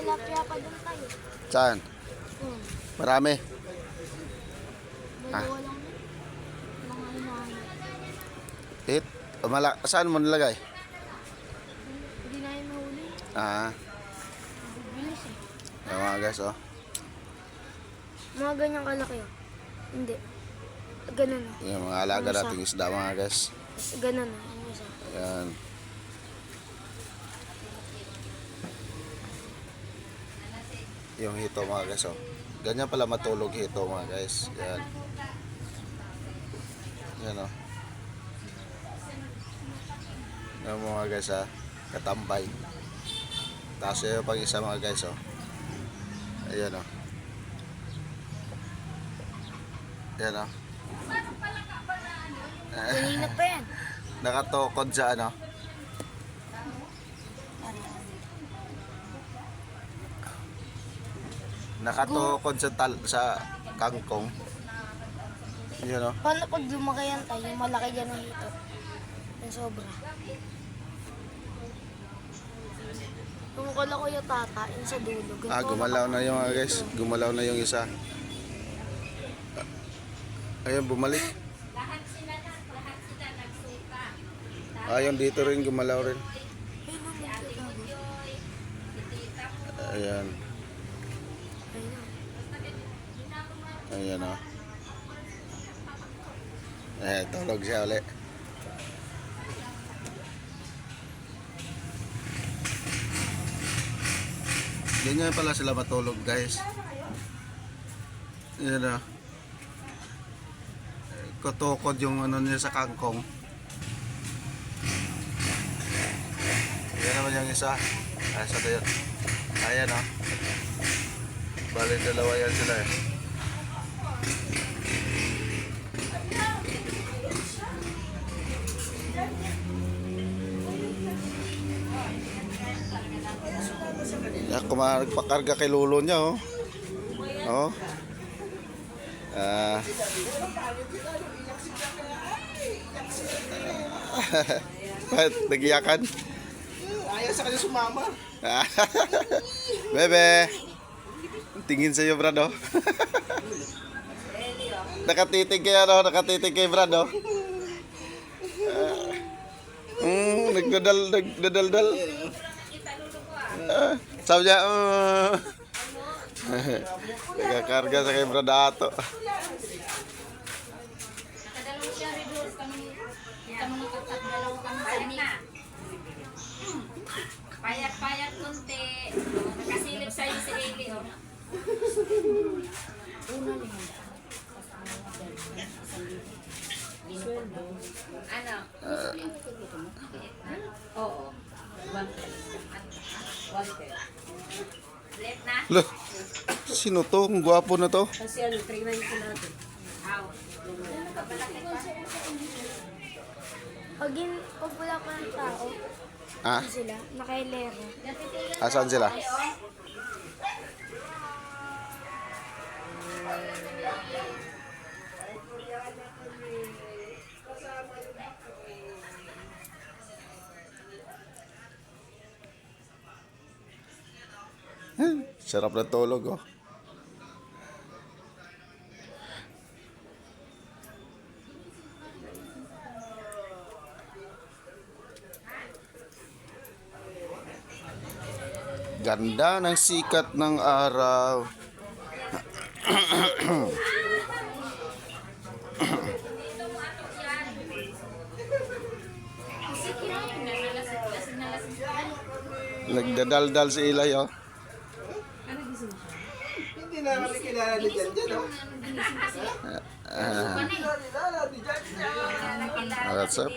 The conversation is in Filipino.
Tilapia pa doon tayo. Saan? Hmm. Marami. Hinahanap. Hit. Mala saan mo nilagay? Hindi na yun mahuli. Ah, Bilis eh. yung mga guys, oh. Mga ganyang kalaki oh. Hindi. Ganun oh. Yung mga alaga nating isda, mga guys. Ganun oh. Yung isa. Yan. Yung hito mga guys, oh. Ganyan pala matulog hito mga guys. Yan. Yan, oh. Yan mga guys, ha. Katambay. Tapos yung pag isa mga guys, oh. Ayan, oh. Yan, oh. Kanina pa yan. Nakatukod sa ano. Nakatukod sa tal sa kangkong. Yun oh. Paano pag lumaki yan tayo? Yung malaki dyan ang hito. Yung sobra. Yung kala ko yung tata, yung sa dulo. Ganito Ah, gumalaw na yung mga guys. Gumalaw na yung isa. Ayun, bumalik. Ayun, dito rin gumalaw rin. Ayan. Ayan o. Eh, tulog siya ulit. Ganyan pala sila matulog guys. Yan o. Kutukod yung ano niya sa kangkong. Yan naman yung isa. Ay, sa yun. Ayan o. Bali dalawa yan sila eh. Yan, kumaragpakarga kay lulo niya oh. Oh. Ah. Bakit? Nagiyakan? Ayaw sa kanya sumama. Bebe. Tingin sa'yo, Brad, oh. nakatitig kay ano, nakatitig kay Brad, oh. Mm, nagdadal, nagdadaldal. Ah, sabi niya, uh, nagkakarga sa kay Brad Ato. Payat-payat kunti. Nakasilip sa'yo si Eli. Oh. Ano? Oo. Late na? Loh, sino to? Ang gwapo na to. Kasi ano, trainan ko natin. Aw. Pag, in, pag wala pa ng tao, Ah, sila, nakailero. asan sila? Sarap na tulog, oh. Ganda ng sikat ng araw. Nagdadaldal si Ilay, oh. Hindi na kami kilala ni Jan Jan, oh. Ah, Kilala ni Jan Jan. what's up?